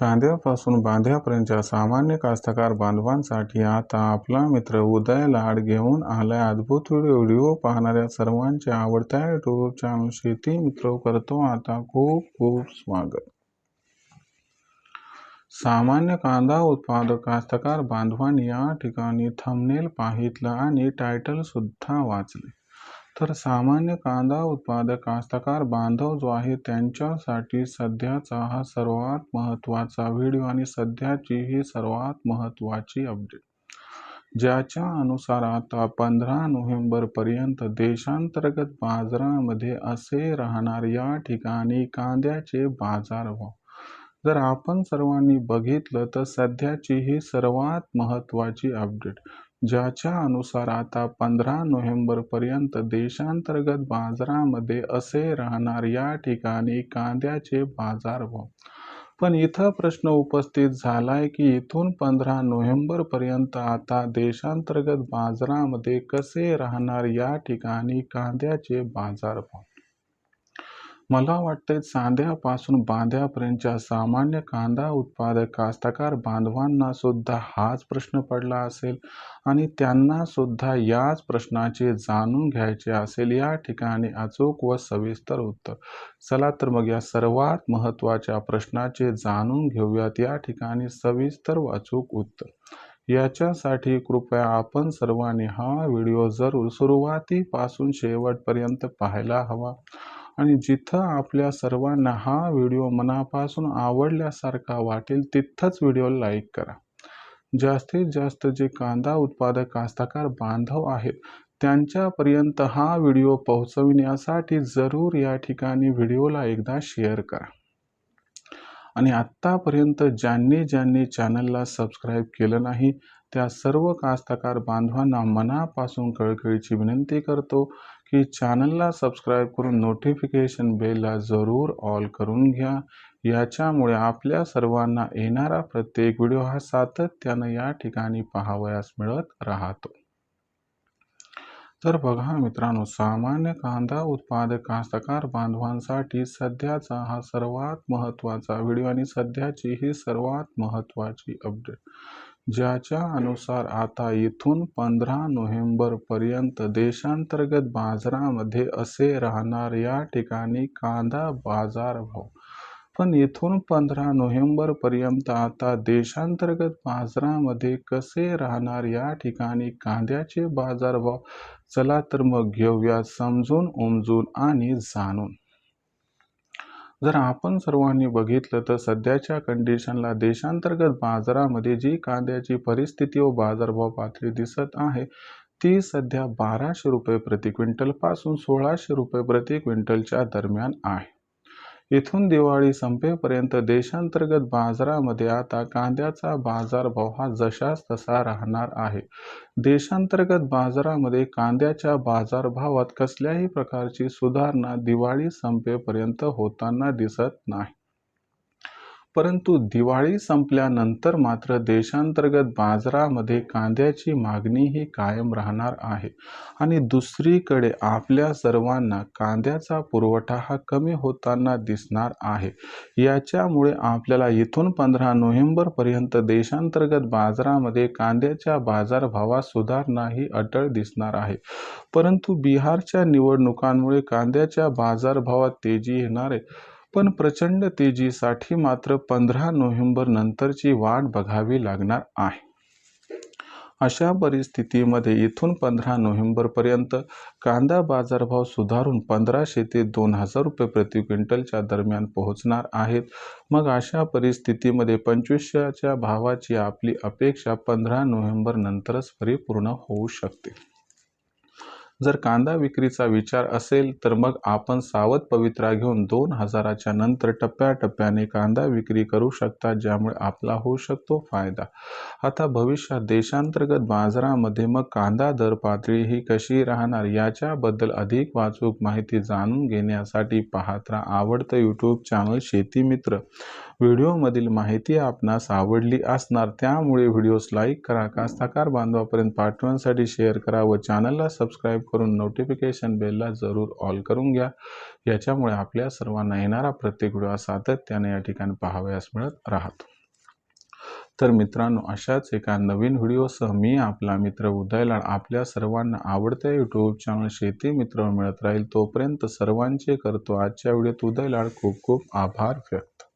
कांद्यापासून बांध्यापर्यंतच्या सामान्य कास्तकार बांधवांसाठी आता आपला मित्र उदय लाड घेऊन आलाय अद्भुत व्हिडिओ. पाहणाऱ्या सर्वांच्या आवडत्या युट्यूब चॅनल शेती मित्र करतो. आता खूप खूप स्वागत. सामान्य कांदा उत्पादक कास्तकार बांधवांनी या ठिकाणी थंबनेल पाहितलं आणि टायटल सुद्धा वाचले. तर सामान्य कांदा उत्पादक कास्तकार बांधव जो आहे त्यांच्यासाठी सध्याचा हा सर्वात महत्त्वाचा व्हिडिओ आणि सध्याची ही सर्वात महत्त्वाची अपडेट. ज्याच्या अनुसार आता पंधरा नोव्हेंबरपर्यंत देशांतर्गत बाजारामध्ये असे राहणार या ठिकाणी कांद्याचे बाजार भाव जर आपण सर्वांनी बघितलं तर सध्याची ही सर्वात महत्त्वाची अपडेट. ज्याच्या अनुसार आता पंधरा नोव्हेंबरपर्यंत देशांतर्गत बाजारामध्ये असे राहणार या ठिकाणी कांद्याचे बाजारभाव पण इथं प्रश्न उपस्थित झालाय की इथून पंधरा नोव्हेंबरपर्यंत आता देशांतर्गत बाजारामध्ये कसे राहणार या ठिकाणी कांद्याचे बाजारभाव मला वाटते चांद्यापासून बांध्यापर्यंतच्या सामान्य कांदा उत्पादक कास्तकार बांधवांना सुद्धा हाच प्रश्न पडला असेल आणि त्यांना सुद्धा याच प्रश्नाचे जाणून घ्यायचे असेल. या ठिकाणी अचूक व सविस्तर उत्तर. चला तर मग या सर्वात महत्त्वाच्या प्रश्नाचे जाणून घेऊयात. या ठिकाणी सविस्तर व अचूक उत्तर. याच्यासाठी कृपया आपण सर्वांनी हा व्हिडिओ जरूर सुरुवातीपासून शेवटपर्यंत पाहायला हवा. आणि जिथं आपल्या सर्वांना हा व्हिडिओ मनापासून आवडल्यासारखा वाटेल तिथंच व्हिडिओ लाईक करा. जास्तीत जास्त जे कांदा उत्पादक कास्तकार बांधव आहेत त्यांच्यापर्यंत हा व्हिडिओ पोहोचविण्यासाठी जरूर या ठिकाणी व्हिडिओला एकदा शेअर करा. आणि आत्तापर्यंत ज्यांनी ज्यांनी चॅनलला सबस्क्राईब केलं नाही त्या सर्व कास्तकार बांधवांना मनापासून कळकळीची विनंती करतो की चॅनलला सबस्क्राईब करून नोटिफिकेशन बेलला जरूर ऑल करून घ्या. याच्यामुळे आपल्या सर्वांना येणारा प्रत्येक व्हिडिओ हा सातत्यानं या ठिकाणी पाहावयास मिळत राहतो. तर बघा मित्रांनो सामान्य कांदा उत्पादक कास्तकार बांधवांसाठी सध्याचा हा सर्वात महत्त्वाचा व्हिडिओ आणि सध्याची ही सर्वात महत्त्वाची अपडेट. ज्याच्या अनुसार आता इथून पंधरा नोव्हेंबरपर्यंत देशांतर्गत बाजारामध्ये असे राहणार या ठिकाणी कांदा बाजारभाव पण इथून पंधरा नोव्हेंबरपर्यंत आता देशांतर्गत बाजारामध्ये कसे राहणार या ठिकाणी कांद्याचे बाजारभाव चला तर मग घेऊया समजून उमजून आणि जाणून. जर आपण सर्वांनी बघितलं तर सध्याच्या कंडिशनला देशांतर्गत बाजारामध्ये जी कांद्याची परिस्थिती व बाजारभाव पातळी दिसत आहे ती सध्या बाराशे रुपये प्रति क्विंटलपासून सोळाशे रुपये प्रति क्विंटलच्या दरम्यान आहे. इथून दिवाळी संपेपर्यंत देशांतर्गत बाजारामध्ये आता कांद्याचा बाजारभाव हा जशाच तसा राहणार आहे. देशांतर्गत बाजारामध्ये कांद्याच्या बाजारभावात कसल्याही प्रकारची सुधारणा दिवाळी संपेपर्यंत होताना दिसत नाही. परंतु दिवाळी संपल्यानंतर मात्र देशांतर्गत बाजारामध्ये कांद्याची मागणी ही कायम राहणार आहे. आणि दुसरीकडे आपल्या सर्वांना कांद्याचा पुरवठा हा कमी होताना दिसणार आहे. याच्यामुळे आपल्याला इथून पंधरा नोव्हेंबरपर्यंत देशांतर्गत बाजारामध्ये कांद्याच्या बाजारभावात सुधारणा ही अटळ दिसणार आहे. परंतु बिहारच्या निवडणुकांमुळे कांद्याच्या बाजारभावात तेजी येणार आहे. पण प्रचंड तेजीसाठी मात्र पंधरा नोव्हेंबर नंतरची वाट बघावी लागणार आहे. अशा परिस्थितीमध्ये इथून पंधरा नोव्हेंबरपर्यंत कांदा बाजारभाव सुधारून पंधराशे ते दोन हजार रुपये प्रति क्विंटलच्या दरम्यान पोहोचणार आहेत. मग अशा परिस्थितीमध्ये पंचवीसशेच्या भावाची आपली अपेक्षा पंधरा नोव्हेंबर नंतरच परिपूर्ण होऊ शकते. जर कांदा विक्रीचा विचार असेल तर मग आपण सावध पवित्रा घेऊन दोन हजाराच्या नंतर टप्प्याटप्प्याने कांदा विक्री करू शकता ज्यामुळे आपला होऊ शकतो फायदा. आता भविष्यात देशांतर्गत बाजारामध्ये मग कांदा दर पातळी ही कशी राहणार याच्याबद्दल अधिक वाचूक माहिती जाणून घेण्यासाठी पाहत राहा आवडतं यूट्यूब चॅनल शेती मित्र. व्हिडिओमधील माहिती आपणास आवडली असणार त्यामुळे व्हिडिओस लाईक करा कास्तकार बांधवापर्यंत पाठवण्यासाठी शेअर करा व चॅनलला सबस्क्राईब करून नोटिफिकेशन बेलला जरूर ऑल करून घ्या. याच्यामुळे आपल्या सर्वांना येणारा प्रत्येक व्हिडिओ सातत्याने या ठिकाणी पाहावयास मिळत राहतो. तर मित्रांनो अशाच एका नवीन व्हिडिओसह मी आपला मित्र उदयलाड आपल्या सर्वांना आवडत्या यूट्यूब चॅनल शेती मित्र मिळत राहील तोपर्यंत सर्वांचे करतो आजच्या व्हिडिओत उदयलाड खूप खूप आभार व्यक्त.